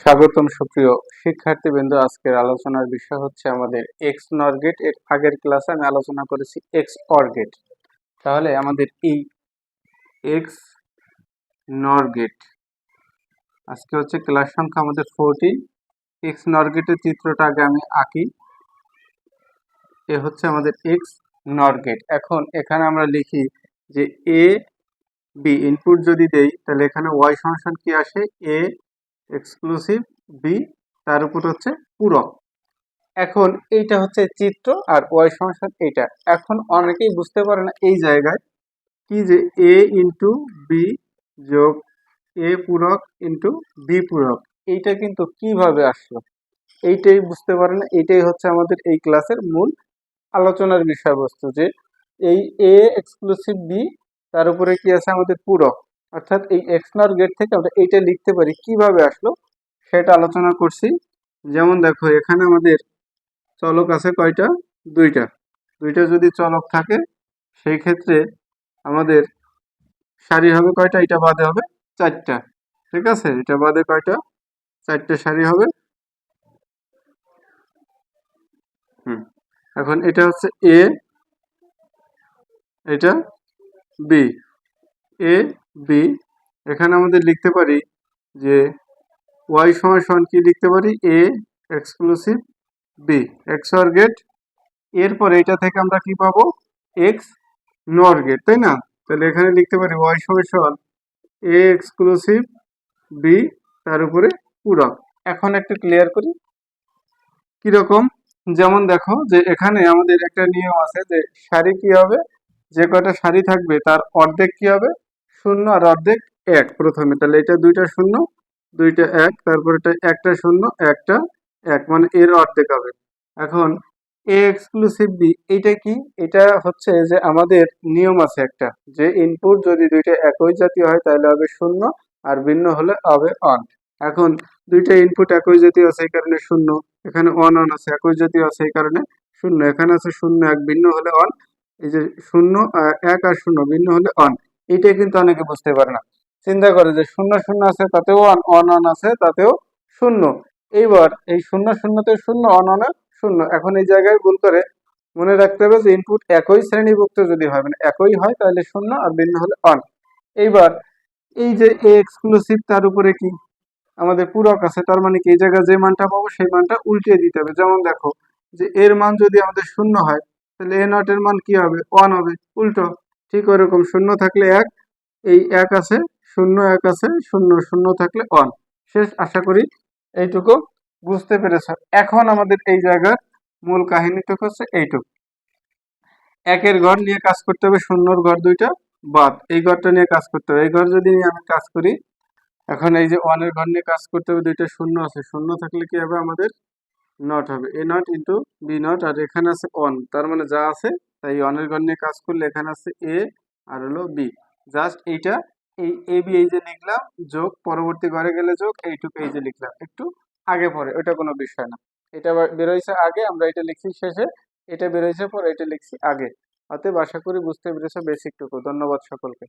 স্বাগতম সুপ্রিয় শিক্ষার্থীবৃন্দ। আজকের আলোচনার বিষয় হচ্ছে আমাদের এক্স নর গেটের আগের ক্লাসে আমি আলোচনা করেছি এক্স অর গেট তাহলে আমাদের এই এক্স নর গেট আজকে হচ্ছে ক্লাস সংখ্যা আমাদের ফোরটিন এক্স নর গেটের চিত্রটা আগে আমি আঁকি। এ হচ্ছে আমাদের এক্স নর গেট এখন এখানে আমরা লিখি যে এ বি ইনপুট যদি দেই, তাহলে এখানে ওয়াই ফাংশন কি আসে? এ এক্সক্লুসিভ বি তার উপর হচ্ছে পূরক। এখন এইটা হচ্ছে চিত্র আর ওয়াই ফাংশন এইটা। এখন অনেকেই বুঝতে পারে না এই জায়গায় কি যে এ ইন্টু বি যোগ এ পূরক ইন্টু বি পূরক। এইটা কিন্তু কীভাবে আসলো? এইটাই বুঝতে পারে না। এইটাই হচ্ছে আমাদের এই ক্লাসের মূল আলোচনার বিষয়বস্তু যে এই এ এক্সক্লুসিভ বি তার উপরে কি আছে আমাদের পূরক? অর্থাৎ এই এক্সনার গেট থেকে আমরা এইটা লিখতে পারি। কীভাবে আসলো? সেটা আলোচনা করছি। যেমন দেখো, এখানে আমাদের চলক আছে কয়টা? দুইটা। দুইটা যদি চলক থাকে, সেই ক্ষেত্রে আমাদের সারি হবে কয়টা? এটা বাদে হবে চারটা। ঠিক আছে? এটা বাদে কয়টা? চারটে সারি হবে। হুম। এখন এটা হচ্ছে এ এটা বি এ বি এখানে আমাদের লিখতে পারি যে ওয়াই সময় সমান কি লিখতে পারি? A exclusive B X or gate এরপর এটা থেকে আমরা কি পাবো? এক্স নর গেট তাই না? তাহলে এখানে লিখতে পারি ওয়াই সময় সমান এ এক্সক্লুসিভ বি তার উপরে পূরক এখন একটু ক্লিয়ার করি। কীরকম? যেমন দেখো যে এখানে আমাদের একটা নিয়ম আছে যে সারি কি হবে? যে কয়টা সারি থাকবে তার অর্ধেক কি হবে? শূন্য আর অর্ধেক এক প্রথমে। তাহলে এটা দুইটা শূন্য, দুইটা এক, তারপর এটা একটা শূন্য, একটা এক মানে এর অর্ধেক হবে। এখন এ এক্সক্লুসিভ বি এটা কি? এটা হচ্ছে যে আমাদের নিয়ম আছে একটা, যে ইনপুট যদি দুইটা একই জাতীয় হয়, তাহলে হবে শূন্য আর ভিন্ন হলে হবে অন এখন দুইটা ইনপুট একই জাতীয় আছে, এই কারণে শূন্য। এখানে অন অন আছে, একই জাতীয় আছে, এই কারণে শূন্য। এখানে আছে শূন্য, এক ভিন্ন হলে অন এই যে শূন্য এক আর শূন্য, ভিন্ন হলে অন এইটাই কিন্তু অনেকে বুঝতে পারে না। চিন্তা করে যে শূন্য শূন্য আছে, তাতেও অন অন আছে, তাতেও শূন্য। এইবার এই শূন্য শূন্যতে শূন্য অন অনে শূন্য। এখন এই জায়গায় ভুল করে মনে রাখতে হবে যে ইনপুট একই শ্রেণীভুক্ত যদি হয় মানে একই হয় তাহলে শূন্য আর ভিন্ন হলে অন। এইবার এই যে এ এক্সক্লুসিভ তার উপরে কি? আমাদের পূরক আছে, তার মানে কি? এই জায়গায় যে মানটা পাবো, সেই মানটা উল্টে দিতে হবে। যেমন দেখো যে এর মান যদি আমাদের শূন্য হয়, তাহলে এ নটের মান কি হবে? ওয়ান হবে, উল্টো। ঠিক ওইরকম, শূন্য থাকলে এক, এই এক আছে, শূন্য এক আছে, শূন্য শূন্য থাকলে ওয়ান শেষ, আশা করি এইটুকু বুঝতে পেরেছ। এখন আমাদের এই জায়গার মূল কাহিনীটুকু হচ্ছে এইটুকু। একের ঘর নিয়ে কাজ করতে হবে, শূন্যর ঘর দুইটা বাদ। এই ঘরটা নিয়ে কাজ করতে হবে। এই ঘর যদি আমি কাজ করি, এখন এই যে ওয়ানের ঘর নিয়ে কাজ করতে হবে, দুইটা শূন্য আছে। শূন্য থাকলে কি হবে? আমাদের নট হবে। A not into B not আর এখানে আছে অন তার মানে যা আছে তাই অনের ঘর নিয়ে কাজ করলে এখানে আছে এ আর হলো বি। জাস্ট এইটা, এই এ, বি, এই যে লিখলাম, যোগ, পরবর্তী ঘরে গেলে যোগ, এইটুকু এই যে লিখলাম। একটু আগে পরে, ওটা কোনো বিষয় না। এটা বেরোইছে আগে, আমরা এটা লিখছি শেষে, এটা বেরোইছে পরে, এটা লিখছি আগে। অতএব আশা করি বুঝতে পেরেছ বেসিকটুকু। ধন্যবাদ সকলকে।